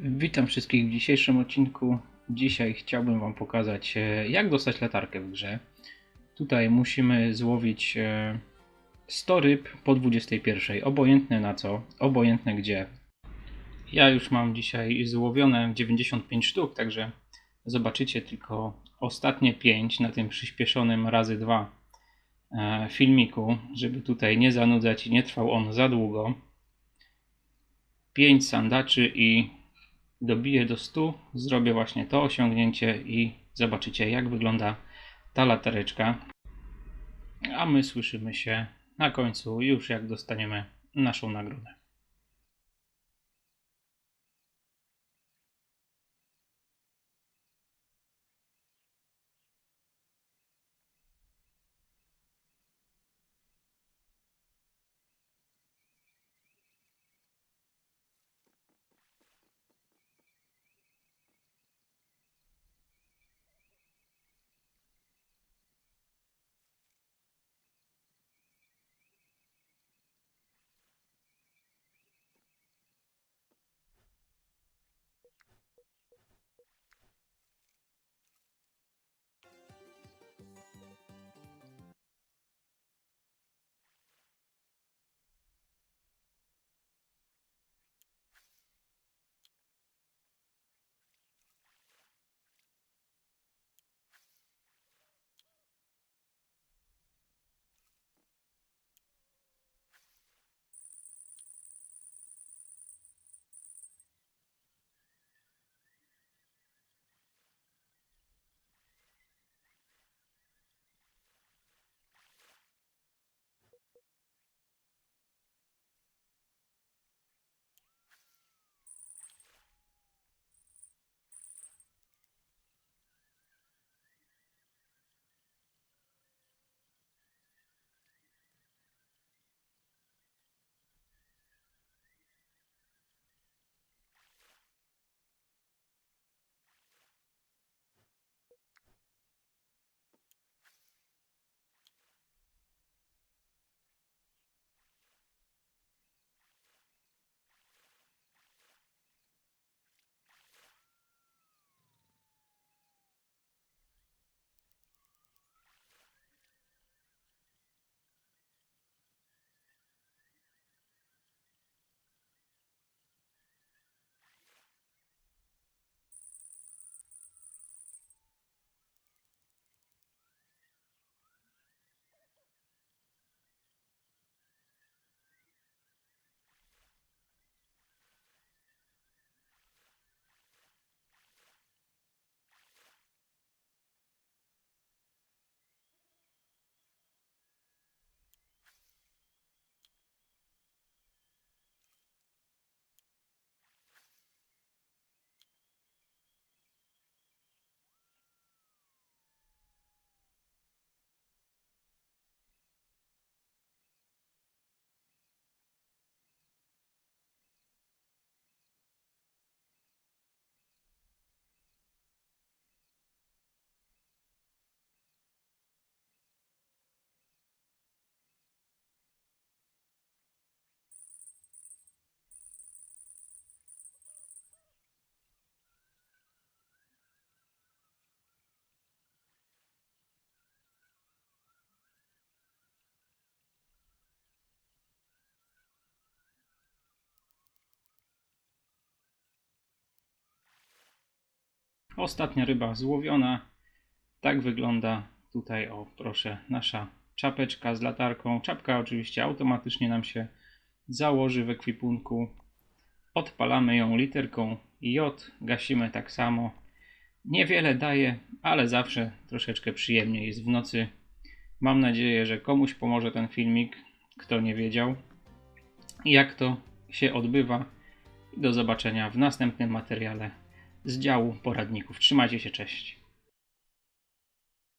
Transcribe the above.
Witam wszystkich w dzisiejszym odcinku. Dzisiaj chciałbym Wam pokazać, e, jak dostać latarkę w grze. Tutaj musimy złowić e, 100 ryb po 21. Obojętne na co, obojętne gdzie. Ja już mam dzisiaj złowione 95 sztuk, także zobaczycie tylko ostatnie 5 na tym przyspieszonym razy 2 e, filmiku, żeby tutaj nie zanudzać i nie trwał on za długo. 5 sandaczy i dobiję do 100, zrobię właśnie to osiągnięcie i zobaczycie jak wygląda ta latareczka. A my słyszymy się na końcu już jak dostaniemy naszą nagrodę. Ostatnia ryba złowiona. Tak wygląda tutaj, o proszę, nasza czapeczka z latarką. Czapka oczywiście automatycznie nam się założy w ekwipunku. Odpalamy ją literką J, gasimy tak samo. Niewiele daje, ale zawsze troszeczkę przyjemniej jest w nocy. Mam nadzieję, że komuś pomoże ten filmik, kto nie wiedział, jak to się odbywa. Do zobaczenia w następnym materiale z działu poradników. Trzymajcie się, cześć.